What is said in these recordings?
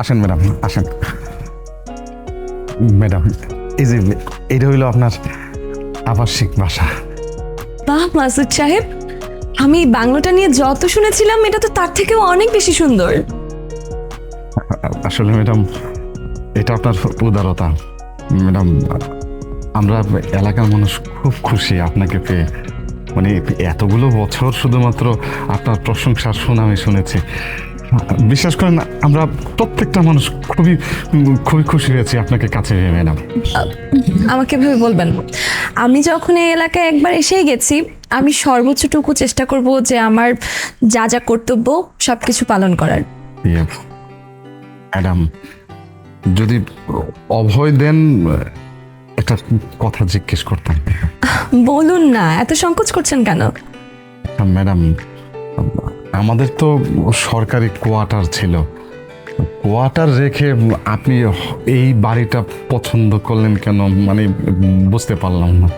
আসেন ম্যাডাম আসেন। ম্যাডাম এই যে এটা হইল আপনার আবাসিক বাসা। বাহ মাসুদ সাহেব আমি বাংলোটা নিয়ে যত শুনেছিলাম এটা তো তার থেকেও অনেক বেশি সুন্দর। আসলে ম্যাডাম এটা আপনার উদারতা। ম্যাডাম আমরা এলাকার মানুষ খুব খুশি আপনাকে পেয়ে। মানে এতগুলো বছর শুধুমাত্র আপনার প্রশংসার সুনামে শুনেছি। বিশ্বাস করেন আমরা প্রত্যেকটা মানুষ খুবই খুবই খুশি হয়েছি আপনাকে কাছে পেয়ে ম্যাডাম। আমাকে ভেবে বলবেন? আমি যখন এই এলাকায় একবার এসেই গেছি আমি সর্বোচ্চটুকু চেষ্টা করব যে আমার যা যা কর্তব্য সব কিছু পালন করার। ইয়ে, ম্যাডাম যদি অভয় দেন একটা কথা জিজ্ঞেস করতাম। বলুন না এত সংকোচ করছেন কেন? ম্যাডাম আমাদের তো সরকারি কোয়ার্টার ছিল। কোয়ার্টার রেখে আপনি এই বাড়িটা পছন্দ করলেন কেন? মানে বুঝতে পারলাম না।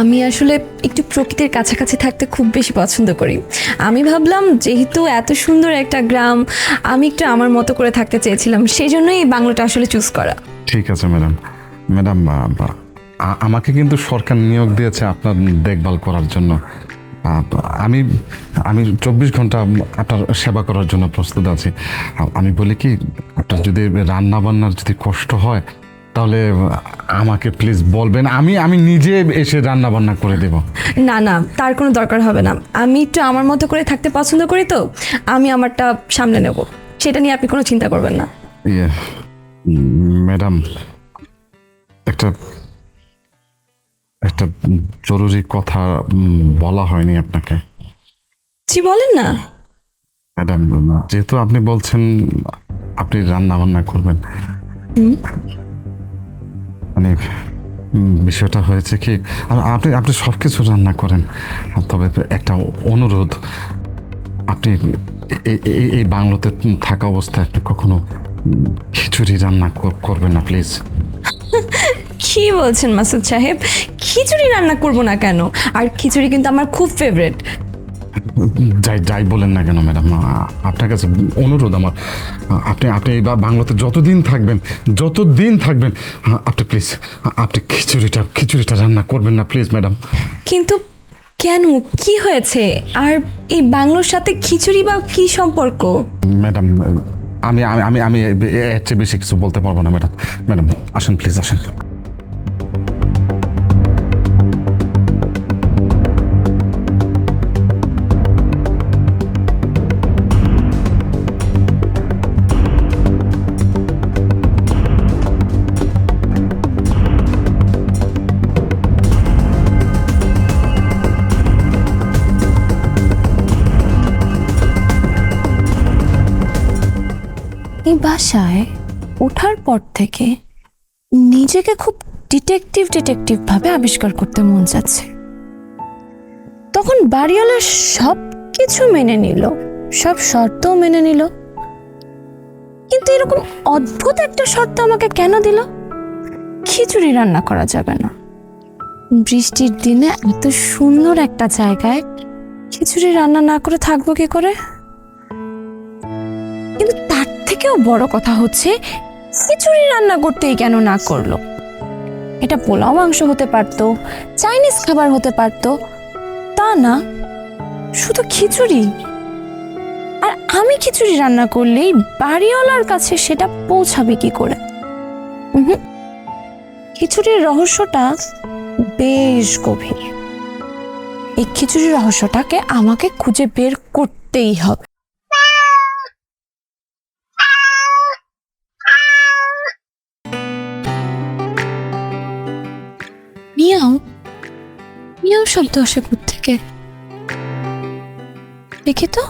আমি আসলে একটু প্রকৃতির কাছাকাছি থাকতে খুব বেশি পছন্দ করি। আমি ভাবলাম যেহেতু এত সুন্দর একটা গ্রাম আমি একটু আমার মতো করে থাকতে চেয়েছিলাম সেই জন্যই এই বাংলোটা আসলে চুজ করা। ঠিক আছে ম্যাডাম। ম্যাডাম আমাকে কিন্তু সরকার নিয়োগ দিয়েছে আপনার দেখভাল করার জন্য। আমি আমি চব্বিশ ঘণ্টা আপনার সেবা করার জন্য প্রস্তুত আছি। আমি বলি কি আপনার যদি রান্না বান্নার যদি কষ্ট হয় তাহলে আমাকে প্লিজ বলবেন। আমি আমি নিজে এসে রান্না বান্না করে দেব। না না তার কোনো দরকার হবে না। আমি একটু আমার মতো করে থাকতে পছন্দ করি তো আমি আমারটা সামলে নেব। সেটা নিয়ে আপনি কোনো চিন্তা করবেন না। ইয়ে ম্যাডাম একটা একটা জরুরি কথা বলা হয়নি আপনাকে। জি বলেন না। ম্যাডাম যেহেতু আপনি বলছেন আপনি রান্না বান্না করবেন। মানে বিষয়টা হয়েছে কি আর আপনি আপনি সব কিছু রান্না করেন। তবে একটা অনুরোধ আপনি এই- বাংলোতে থাকা অবস্থায় আপনি কখনো খিচুড়ি রান্না কর- করবেন না প্লিজ। কি বলছেন মাসুদ সাহেব? খিচুড়ি রান্না করব না কেন? আর খিচুড়ি কিন্তু আমার খুব ফেভারিট যাই যাই বলেন না কেন ম্যাডাম আপনার কাছে অনুরোধ আমার। আপনি আপনি এই বাংলাতে যতদিন থাকবেন যতদিন থাকবেন আপনি প্লিজ আপনি খিচুড়িটা খিচুড়িটা রান্না করবেন না প্লিজ ম্যাডাম কিন্তু কেন? কি হয়েছে? আর এই বাংলোর সাথে খিচুড়ি বা কি সম্পর্ক? ম্যাডাম আমি আমি আমি আমি এর চেয়ে বেশি কিছু বলতে পারব না ম্যাডাম ম্যাডাম আসেন প্লিজ আসেন। এই বাসায় ওঠার পর থেকে নিজেকে খুব ডিটেকটিভ ডিটেকটিভ ভাবে আবিষ্কার করতে মন যাচ্ছে। তখন বাড়িওয়ালা সব কিছু মেনে নিল, সব শর্তও মেনে নিল। কিন্তু এরকম অদ্ভুত একটা শর্ত আমাকে কেন দিল? খিচুড়ি রান্না করা যাবে না। বৃষ্টির দিনে এত সুন্দর একটা জায়গায় খিচুড়ি রান্না না করে থাকব কি করে? কিন্তু থেকেও বড় কথা হচ্ছে, খিচুড়ি রান্না করতেই কেন না করল? এটা পোলাও মাংস হতে পারতো, চাইনিজ খাবার হতে পারতো, তা না, শুধু খিচুড়ি? আর আমি খিচুড়ি রান্না করলেই বাড়িওয়ালার কাছে সেটা পৌঁছাবে কি করে। খিচুড়ির রহস্যটা বেশ গভীর। এই খিচুড়ির রহস্যটাকে আমাকে খুঁজে বের করতেই হবে। মিয়াও শব্দ আসে থেকে দেখি তো।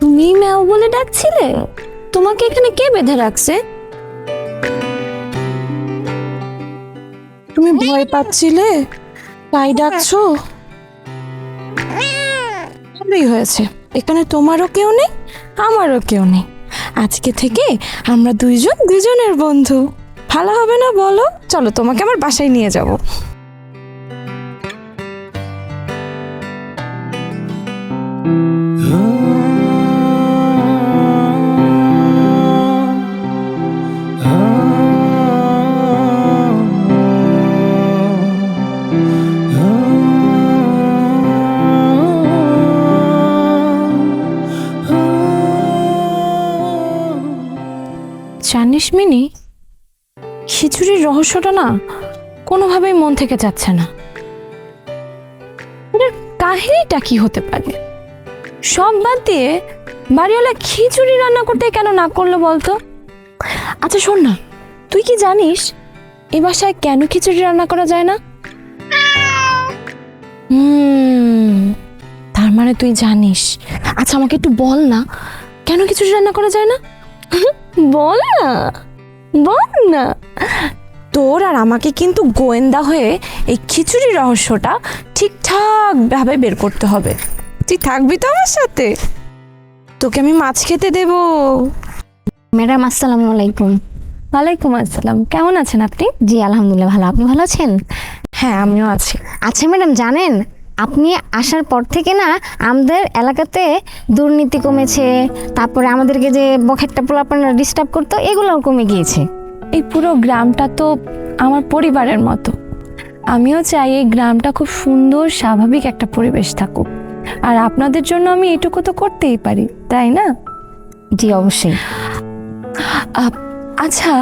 তুমি ম্যাও বলে ডাকছিলে? তোমাকে এখানে কে বেঁধে রাখছে? ভয় পাচ্ছিলে? তাই ডাকছো? ভালোই হয়েছে। এখানে তোমারও কেউ নেই, আমারও কেউ নেই। আজকে থেকে আমরা দুইজন দুজনের বন্ধু। ভালো হবে না বলো? চলো তোমাকে আমার বাসায় নিয়ে যাব। জানিস খিচুড়ির রহস্যটা না কোনোভাবেই মন থেকে যাচ্ছে না। কাহিনীটা কি হতে পারে? সব বাদ দিয়ে বাড়িওয়ালা খিচুড়ি রান্না করতে কেন না করল বলতো? আচ্ছা শোন না, তুই কি জানিস এ বাসায় কেন খিচুড়ি রান্না করা যায় না? তার মানে তুই জানিস। আচ্ছা আমাকে একটু বল না, কেন খিচুড়ি রান্না করা যায় না? বল না বল না। তোর আর আমাকে কিন্তু গোয়েন্দা হয়ে এই খিচুড়ি রহস্যটা ঠিকঠাক ভাবে বের করতে হবে। তুই থাকবি তো আমার সাথে। তোকে আমি মাছ খেতে দেব। ম্যাডাম আসসালামু আলাইকুম। ওয়ালাইকুম আসসালাম। কেমন আছেন আপনি? জি আলহামদুলিল্লাহ ভালো। আপনি ভালো আছেন? হ্যাঁ আমিও আছি। আচ্ছা ম্যাডাম জানেন আপনি আসার পর থেকে না আমাদের এলাকাতে দুর্নীতি কমেছে তারপরে আমাদেরকে যে বখাট্টা পোলাপানরা ডিস্টার্ব করতো এগুলোও কমে গিয়েছে। এই পুরো গ্রামটা তো আমার পরিবারের মতো। আমিও চাই এই গ্রামটা খুব সুন্দর স্বাভাবিক একটা পরিবেশ থাকুক। আর আপনাদের জন্য আমি এটুকু তো করতেই পারি তাই না? জি অবশ্যই। আচ্ছা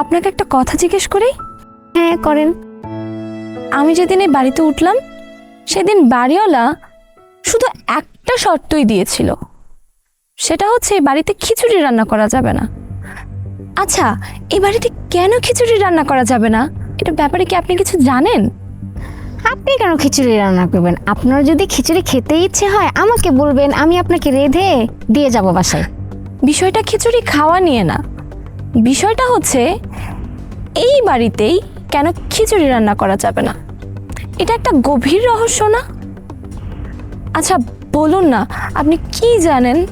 আপনাকে একটা কথা জিজ্ঞেস করি? হ্যাঁ করেন। আমি যেদিন এই বাড়িতে উঠলাম সেদিন বাড়িওয়ালা শুধু একটা শর্তই দিয়েছিল। সেটা হচ্ছে এই বাড়িতে খিচুড়ি রান্না করা যাবে না। আচ্ছা এই বাড়িতে কেন খিচুড়ি রান্না করা যাবে না? এটা ব্যাপারে কি আপনি কিছু জানেন? আপনি কেন খিচুড়ি রান্না করবেন? আপনার যদি খিচুড়ি খেতে ইচ্ছে হয় আমাকে বলবেন আমি আপনাকে রেঁধে দিয়ে যাব বাসায়। বিষয়টা খিচুড়ি খাওয়া নিয়ে না। বিষয়টা হচ্ছে এই বাড়িতেই কেন খিচুড়ি রান্না করা যাবে না? এটা একটা গভীর রহস্য না? আচ্ছা বলুন না আপনি কি জানেন?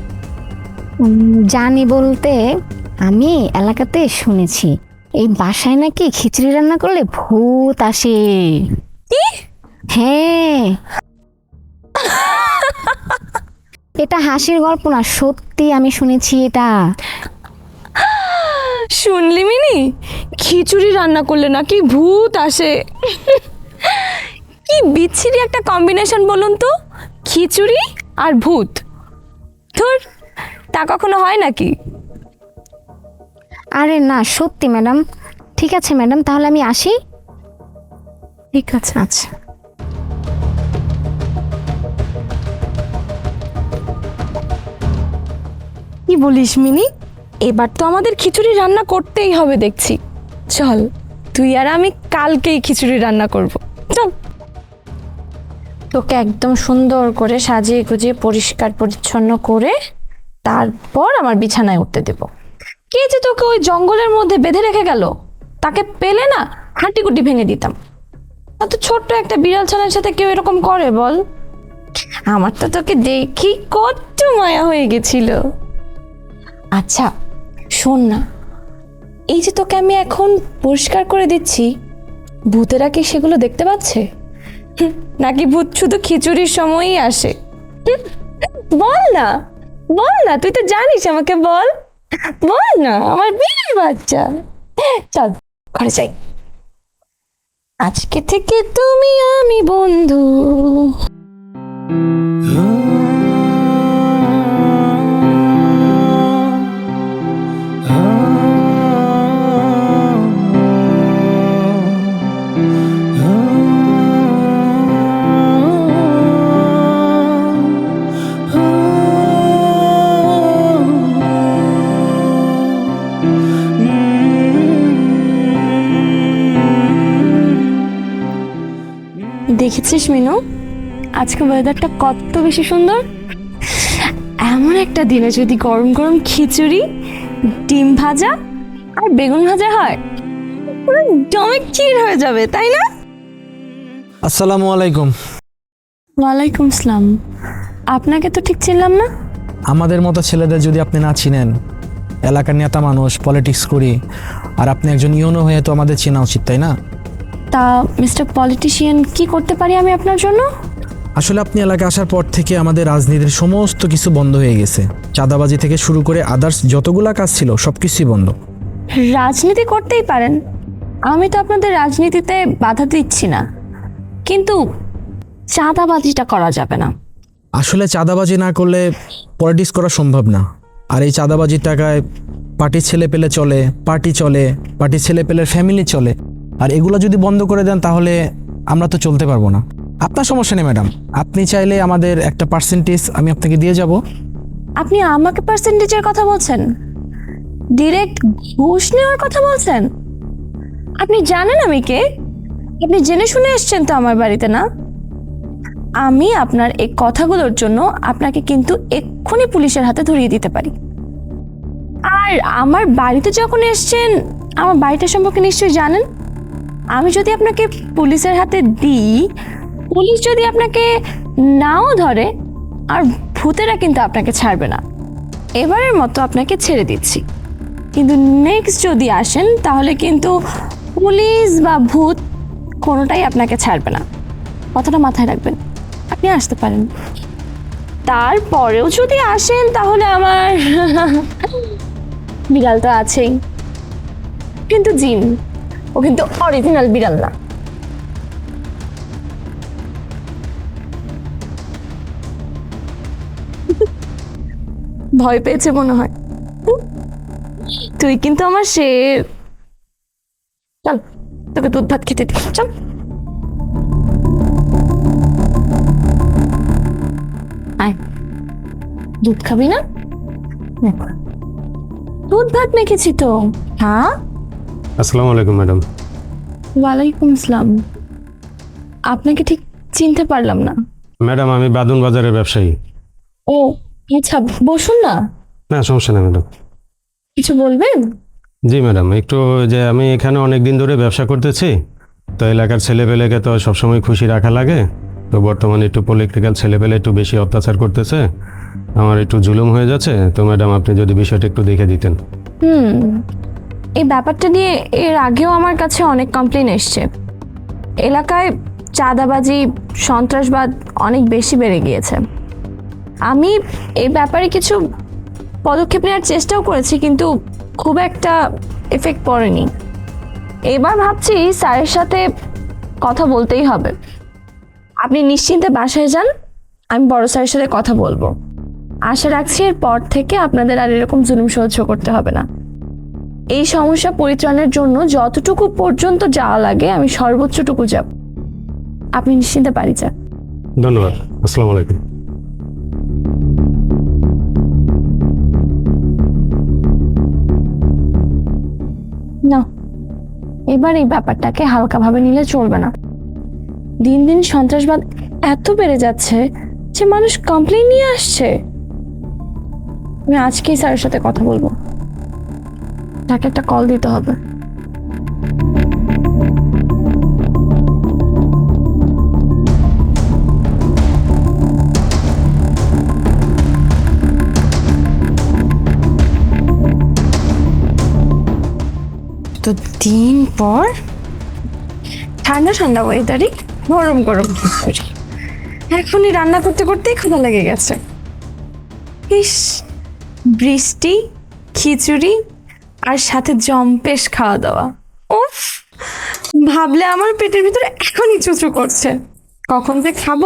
জানি বলতে আমি এলাকাতে শুনেছি। এই বাসায় নাকি খিচুড়ি রান্না করলে ভূত আসে। হ্যাঁ। এটা হাসির গল্প না সত্যি আমি শুনেছি এটা। শুনলি মিনি? খিচুড়ি রান্না করলে নাকি ভূত আসে। কি বিচ্ছিরি একটা কম্বিনেশন বলুন তো? খিচুড়ি আর ভূত। ধর তা কখনো হয় নাকি? আরে না সত্যি ম্যাডাম। ঠিক আছে ম্যাডাম তাহলে আমি আসি। ঠিক আছে। আচ্ছা। কি বলিস মিনি? এবার তো আমাদের খিচুড়ি রান্না করতেই হবে দেখছি। চল তুই আর আমি কালকেই খিচুড়ি রান্না করব। তোকে একদম সুন্দর করে সাজিয়ে গুজিয়ে পরিষ্কার পরিচ্ছন্ন করে তারপর আমার বিছানায় উঠতে দেব। কে যে তোকে ওই জঙ্গলের মধ্যে বেঁধে রেখে গেল? তাকে পেলে না হাঁটিকুটি ভেঙে দিতাম। অত ছোট্ট একটা বিড়াল ছানার সাথে কেউ এরকম করে বল? আমার তো তোকে দেখি কত মায়া হয়ে গেছিল। আচ্ছা শোন না। এই যে তোকে আমি এখন পরিষ্কার করে দিচ্ছি, ভূতেরা কি সেগুলো দেখতে পাচ্ছে? নাকি ভূত শুধু খিচুড়ির সময়ই আসে বল না বল না তুই তো জানিস আমাকে বল বল না আমার বিড়াল বাচ্চা চল ঘরে যাই আজকে থেকে তুমি আমি বন্ধু দেখেছিস মিনু? আজকে ওয়েদারটা কত বেশি সুন্দর? এমন একটা দিনে যদি গরম গরম খিচুড়ি ডিম ভাজা আর বেগুন ভাজা হয় পুরো জমে ক্ষীর হয়ে যাবে তাই না? আসসালামু আলাইকুম। ওয়ালাইকুম আসসালাম। আপনাকে তো ঠিক চিনলাম না। আমাদের মতো ছেলেদের যদি আপনি না চিনেন এলাকার নেতা মানুষ পলিটিক্স করি আর আপনি একজন ইউনো হয়ে তো আমাদের চেনা উচিত তাই না? তা মিস্টার পলিটিশিয়ান কি করতে পারি আমি আপনার জন্য? আসলে আপনি এলাকায় আসার পর থেকে আমাদের রাজনীতির সমস্ত কিছু বন্ধ হয়ে গেছে। চাঁদাবাজি থেকে শুরু করে আদার্স যতগুলা কাজ ছিল সব কিছুই বন্ধ। রাজনীতি করতেই পারেন। আমি তো আপনাদের রাজনীতিতে বাধা দিচ্ছি না। কিন্তু চাঁদাবাজিটা করা যাবে না। আসলে চাঁদাবাজি না করলে পলিটিক্স করা সম্ভব না। আর এই চাঁদাবাজির টাকায় পার্টির ছেলে পেলে চলে পার্টি চলে পার্টির ছেলে পেলে ফ্যামিলি চলে। আর এগুলো যদি বন্ধ করে দেন তাহলে আমরা তো চলতে পারব না। আপনার সমস্যা নেই, ম্যাডাম। আপনি চাইলে আমাদের একটা পার্সেন্টেজ আমি আপনাকে দিয়ে যাব। আপনি আমাকে পার্সেন্টেজের কথা বলছেন? ডিরেক্ট ঘুষ নেওয়ার কথা বলছেন? আপনি জানেন আমি কে? আপনি জেনে শুনে এসছেন তো আমার বাড়িতে, না? আমি আপনার এই কথাগুলোর জন্য আপনাকে কিন্তু এক্ষুনি পুলিশের হাতে ধরিয়ে দিতে পারি। আর আমার বাড়িতে যখন এসছেন, আমার বাড়িটা সম্পর্কে নিশ্চয়ই জানেন? আমি যদি আপনাকে পুলিশের হাতে দিই, পুলিশ যদি আপনাকে নাও ধরে, আর ভূতেরা কিন্তু আপনাকে ছাড়বে না। এবারের মতো আপনাকে ছেড়ে দিচ্ছি। কিন্তু নেক্সট যদি আসেন, তাহলে কিন্তু পুলিশ বা ভূত কোনোটাই আপনাকে ছাড়বে না। কথাটা মাথায় রাখবেন, আপনি আসতে পারেন। তারপরেও যদি আসেন, তাহলে আমার বিড়াল তো আছেই। কিন্তু জিন ও কিন্তু অরিজিনাল বিড়াল না। ভয় পেয়েছে মনে হয়। তুই কিন্তু আমার শের চল, তোকে দুধ ভাত খেতে দিই, চল। দুধ খাবি নে? দুধ ভাত মেখেছি তো। হ্যাঁ? আসসালামু আলাইকুম ম্যাডাম। ওয়ালাইকুম আসসালাম। আপনাকে ঠিক চিনতে পারলাম না। ম্যাডাম আমি বাদুন বাজারের ব্যবসায়ী। ও আচ্ছা বসুন না। না সমস্যা নেই ম্যাডাম। কিছু বলবেন? জি ম্যাডাম একটু যে আমি এখানে অনেক দিন ধরে ব্যবসা করতেছি তো এলাকার ছেলেপেলেকে তো সবসময় খুশি রাখা লাগে তো বর্তমানে একটু পলিটিক্যাল ছেলেপেলে একটু বেশি অত্যাচার করতেছে আমার একটু জুলুম হয়ে যাচ্ছে তো ম্যাডাম আপনি যদি বিষয়টা একটু দেখে দিতেন। হুম এই ব্যাপারটা নিয়ে এর আগেও আমার কাছে অনেক কমপ্লেন এসছে। এলাকায় চাঁদাবাজি, সন্ত্রাসবাদ অনেক বেশি বেড়ে গিয়েছে। আমি এই ব্যাপারে কিছু পদক্ষেপ নেওয়ার চেষ্টাও করেছি, কিন্তু খুব একটা এফেক্ট পড়েনি। এবার ভাবছি স্যারের সাথে কথা বলতেই হবে। আপনি নিশ্চিন্তে বাসায় যান, আমি বড় স্যারের সাথে কথা বলব। আশা রাখছি এর পর থেকে আপনাদের আর এরকম জুলুম সহ্য করতে হবে না। এই সমস্যা পরিত্রাণের জন্য যতটুকু পর্যন্ত যাওয়া লাগে আমি সর্বোচ্চটুকু যাব। আপনি নিশ্চিন্তে পারি যান। ধন্যবাদ। আসসালামু আলাইকুম। না এবার এই ব্যাপারটাকে হালকাভাবে নিলে চলবে না। দিন দিন সন্ত্রাসবাদ এত বেড়ে যাচ্ছে যে মানুষ কমপ্লেন নিয়ে আসছে। আমি আজকেই স্যারের সাথে কথা বলব। তাকে একটা কল দিতে হবে। তো দিন পর? ঠান্ডা ঠান্ডা ওয়েদারই গরম গরম। খিচুড়ি এখনই রান্না করতে করতেই ক্ষুধা লেগে গেছে। ইস বৃষ্টি খিচুড়ি আর সাথে জম্পেশ খাওয়া দাওয়া। উফ, ভাবলে আমার পেটের ভিতরে এখনই চুচু করছে। কখন যে খাব?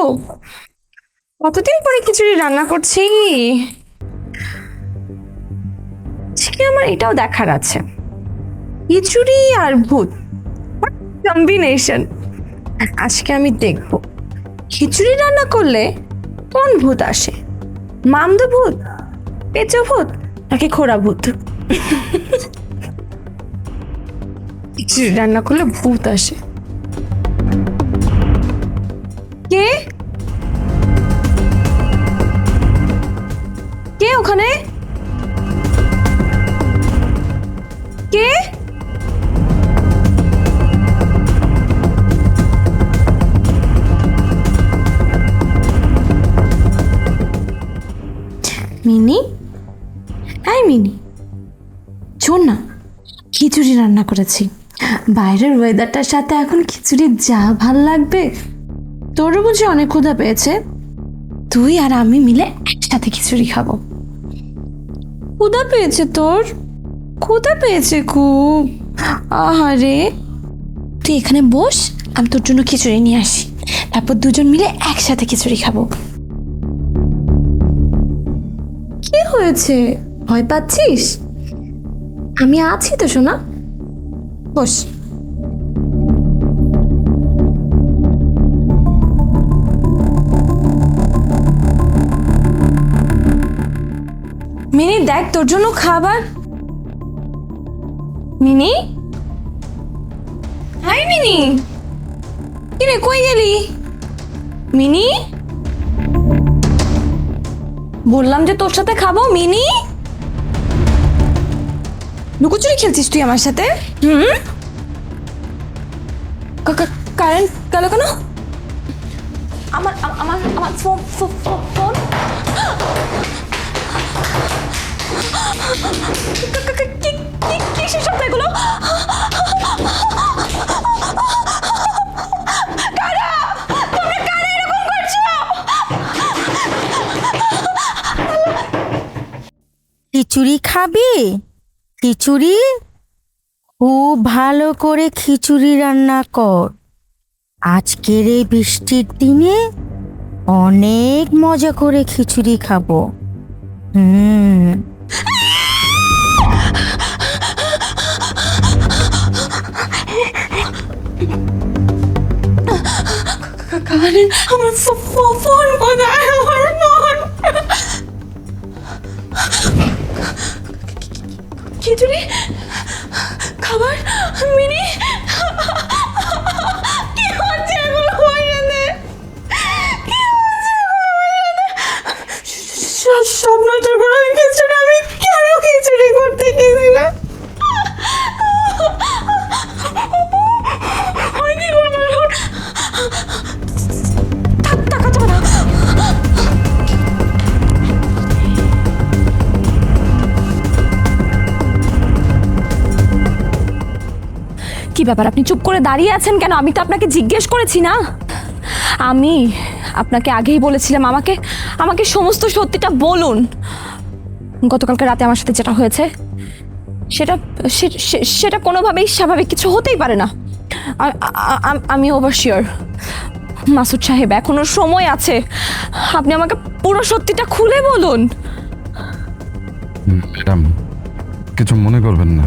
কতদিন পরে খিচুড়ি রান্না করছি? আজকে আমার এটাও দেখার আছে। খিচুড়ি আর ভূত কম্বিনেশন আজকে আমি দেখব। খিচুড়ি রান্না করলে কোন ভূত আসে? মামদ ভূত, পেঁচো ভূত, নাকি খোড়া ভূত? খিচুড়ি রান্না করলে ভূত আসে। কে? কে ওখানে? কে? মিনি? এই মিনি, শোন না, খিচুড়ি রান্না করেছি। বাইরের ওয়েদারটার সাথে এখন খিচুড়ি যা ভালো লাগবে, তোরও বুঝি অনেক ক্ষুধা পেয়েছে। তুই আর আমি মিলে একসাথে খিচুড়ি খাব। ক্ষুধা পেয়েছে তোর? ক্ষুধা পেয়েছে খুব। আহারে। তুই এখানে বস, আমি তোর জন্য খিচুড়ি নিয়ে আসি। তারপর দুজন মিলে একসাথে খিচুড়ি খাব। কি হয়েছে? ভয় পাচ্ছিস? আমি আছি তো শোনা বস। মিনি, দেখ, তোর জন্য খাবার। মিনি? হাই, মিনি। কিরে, কই গেলি? মিনি? বললাম যে তোর সাথে খাব, মিনি? লুকোচুরি খেলছিস তুই আমার সাথে? হুম? কারেন্ট গেল কেন? আমার আমার আমার ফোন ফোন কা- কা- কা- কি কি শব্দ এগুলো? খিচুড়ি খাবি? খিচুড়ি? খুব ভালো করে খিচুড়ি রান্না কর। আজকের এই বৃষ্টির দিনে অনেক মজা করে খিচুড়ি খাব। হুম। খিচুড়ি? খাবার? মিনি? সব খিচুড়ি আমি কেন খিচুড়ি করতে গেছিলাম ব্যাপার? আপনি চুপ করে দাঁড়িয়ে আছেন কেন? আমি তো আপনাকে জিজ্ঞেস করেছি না। আমি আপনাকে আগেই বলেছিলাম, আমাকে আমাকে সমস্ত সত্যিটা বলুন। গতকালকে রাতে আমার সাথে যেটা হয়েছে, সেটা সেটা কোনোভাবেই স্বাভাবিক কিছু হতেই পারে না। আমি ওভার শিওর মাসুদ সাহেব, এখনও সময় আছে। আপনি আমাকে পুরো সত্যিটা খুলে বলুন। ম্যাডাম, কিছু মনে করবেন না।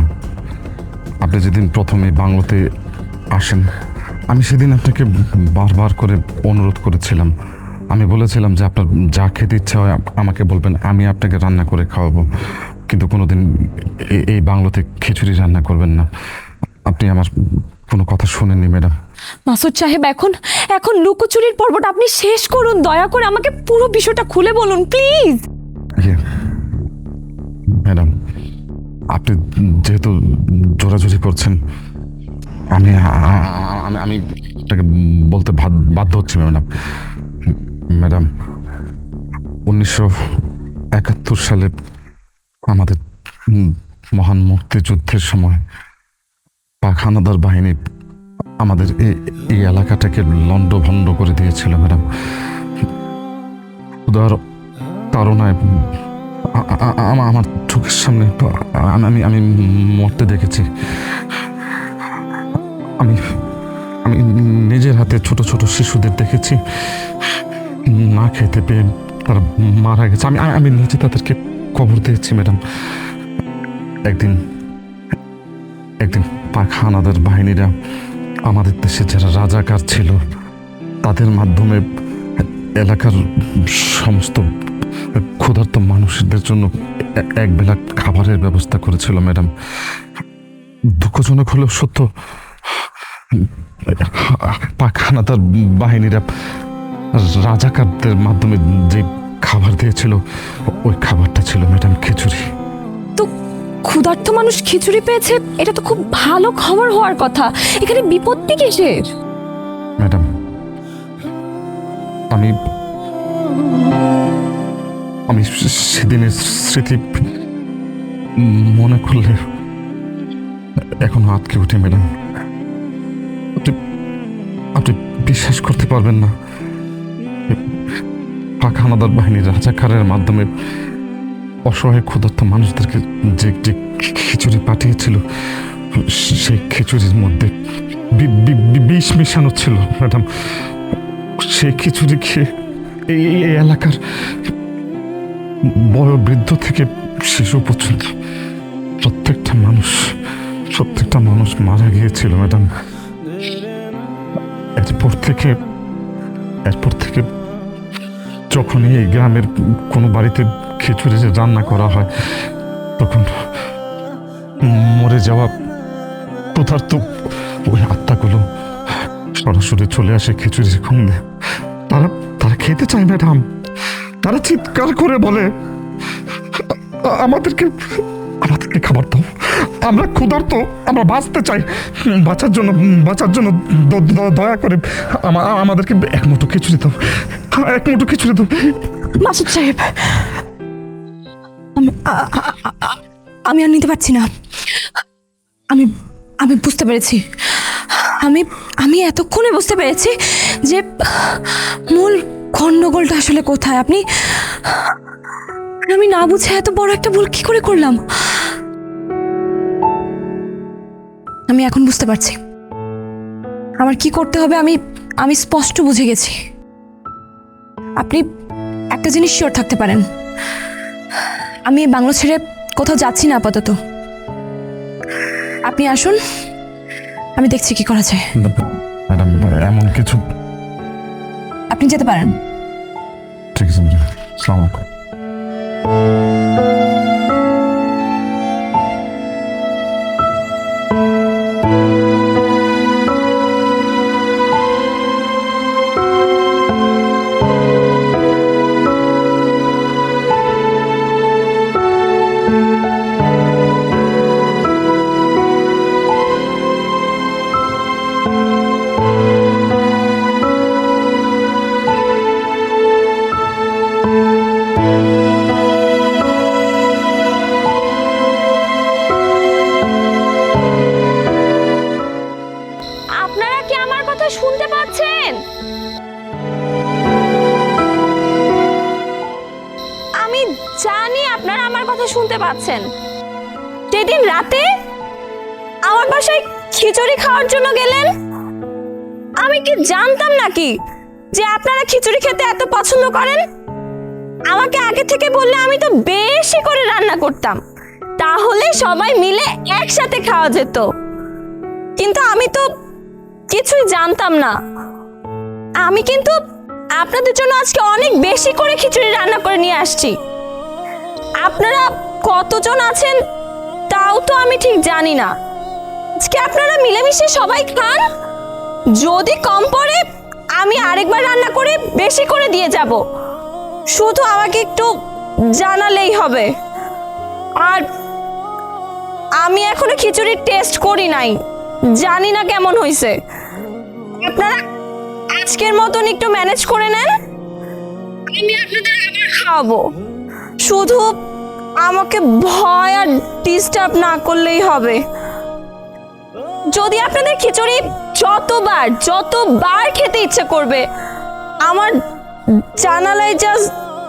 আপনি যেদিন প্রথমে বাংলোতে আসেন আমি সেদিন আপনাকে বারবার করে অনুরোধ করেছিলাম। আমি বলেছিলাম যে আপনার যা খেতে ইচ্ছা হয় আমাকে বলবেন আমি আপনাকে রান্না করে খাওয়াবো। কিন্তু কোনো দিন এই বাংলোতে খিচুড়ি রান্না করবেন না। আপনি আমার কোনো কথা শুনেননি ম্যাডাম। মাসুদ সাহেব এখন এখন লুকোচুরির পর্বটা আপনি শেষ করুন। দয়া করে আমাকে পুরো বিষয়টা খুলে বলুন প্লিজ। ইয়ে ম্যাডাম আপনি যেহেতু জোরাজুরি করছেন, আমি আমি আমি আপনাকে বলতে বাধ্য হচ্ছি ম্যাডাম ম্যাডাম, উনিশশো একাত্তর সালে আমাদের মহান মুক্তিযুদ্ধের সময় পাখানাদার বাহিনী আমাদের এই এই এলাকাটাকে লণ্ডভণ্ড করে দিয়েছিল, ম্যাডাম। উদার আ- আমার চোখের সামনে আমি আমি মরতে দেখেছি। আমি আমি নিজের হাতে ছোট ছোট শিশুদের দেখেছি। না খেতে পেয়ে তারা মারা গেছে। আমি আমি নিজে তাদেরকে কবর দিয়েছি, ম্যাডাম। একদিন একদিন পাক হানাদার বাহিনীরা আমাদের দেশে যারা রাজাকার ছিল, তাদের মাধ্যমে এলাকার সমস্ত ক্ষুধার্ত মানুষদের জন্য এ- একবেলা খাবারের ব্যবস্থা করেছিল ম্যাডাম। দুঃখজনক হলেও সত্য পাখানাতার বাহিনীরা রাজাকারদের মাধ্যমে যে খাবার দিয়েছিল ওই খাবারটা ছিল ম্যাডাম খিচুড়ি। তো ক্ষুধার্ত মানুষ খিচুড়ি পেয়েছে এটা তো খুব ভালো খবর হওয়ার কথা। এখানে বিপত্তি কিসের? ম্যাডাম আমি আমি সেদিনের স্মৃতি মনে করলে এখনও আটকে উঠে, ম্যাডাম। আপনি আপনি বিশ্বাস করতে পারবেন না। পাক হানাদার বাহিনীর রাজাকারের মাধ্যমে অসহায় ক্ষুধার্ত মানুষদেরকে যে যে খিচুড়ি পাঠিয়েছিল, সেই খিচুড়ির মধ্যে বিষ মেশানো ছিল, ম্যাডাম। সেই খিচুড়ি খেয়ে এই, এই- এই বৃদ্ধ থেকে শিশু পর্যন্ত প্রত্যেকটা মানুষ প্রত্যেকটা মানুষ মারা গিয়েছিল, ম্যাডাম। এরপর থেকে এরপর থেকে যখনই এই গ্রামের কোনো বাড়িতে খিচুড়ি যে রান্না করা হয়, তখন মরে যাওয়া ক্ষুধার্ত ওই আত্মাগুলো সরাসরি চলে আসে খিচুড়ি খুঁজে তারা তারা খেতে চায়, ম্যাডাম। তারা চিৎকার করে বলে, আমাদেরকে আমাদেরকে খাবার দাও। আমরা ক্ষুধার্ত, আমরা বাঁচতে চাই। বাঁচার জন্য বাঁচার জন্য দয়া করে আমাদেরকে এক মুঠো খিচুড়ি দাও। এক মুঠো খিচুড়ি দাও। মাসুদ সাহেব আমি আর নিতে পারছি না। আমি আমি বুঝতে পেরেছি। আমি আমি এতক্ষণে বুঝতে পেরেছি যে মূল গণ্ডগোলটা আসলে কোথায়? আপনি আমি না বুঝে এত বড় একটা ভুল কি করে করলাম? আমি এখন বুঝতে পারছি। আমার কি করতে হবে আমি আমি স্পষ্ট বুঝে গেছি। আপনি একটা জিনিস শিওর থাকতে পারেন। আমি বাংলো ছেড়ে কোথাও যাচ্ছি না আপাতত। আপনি আসুন, আমি দেখছি কি করা যায়। এমন কিছু আপনি যেতে পারেন। ঠিক আছে ম্যাডাম আমি কি জানতাম নাকি যে আপনারা খিচুড়ি খেতে এত পছন্দ করেন? আমাকে আগে থেকে বললে আমি তো বেশি করে রান্না করতাম। তাহলে সবাই মিলে একসাথে খাওয়া যেত। কিন্তু আমি তো কিছুই জানতাম না। আমি কিন্তু আপনাদের জন্য আজকে অনেক বেশি করে খিচুড়ি রান্না করে নিয়ে আসছি। আপনারা কতজন আছেন তাও তো আমি ঠিক জানি না। আজকে আপনারা মিলেমিশে সবাই খান। যদি কম পড়ে, আমি আরেকবার রান্না করে বেশি করে দিয়ে যাব। শুধু আমাকে একটু জানালেই হবে। আর আমি এখনও খিচুড়ির টেস্ট করি নাই। জানি না কেমন হয়েছে আপনারা আজকের মতন একটু ম্যানেজ করে নেন। আমি আপনাদের আবার খাওয়াবো। শুধু আমাকে ভয় আর ডিস্টার্ব না করলেই হবে। যদি আপনাদের খিচুড়ি যতবার যতবার খেতে ইচ্ছে করবে, আমার জানালায় জাস্ট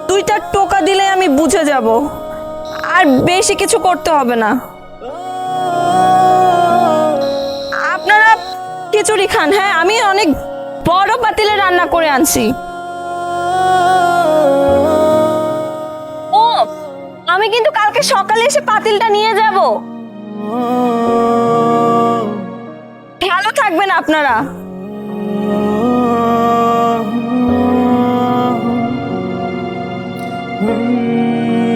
দুইটা টোকা দিলে আমি বুঝে যাব। আর বেশি কিছু করতে হবে না। আপনারা খিচুড়ি খান হ্যাঁ আমি অনেক বড় পাতিলে রান্না করে আনছি। ও, আমি কিন্তু কালকে সকালে এসে পাতিলটা নিয়ে যাব। ভালো থাকবেন আপনারা Mm-hmm.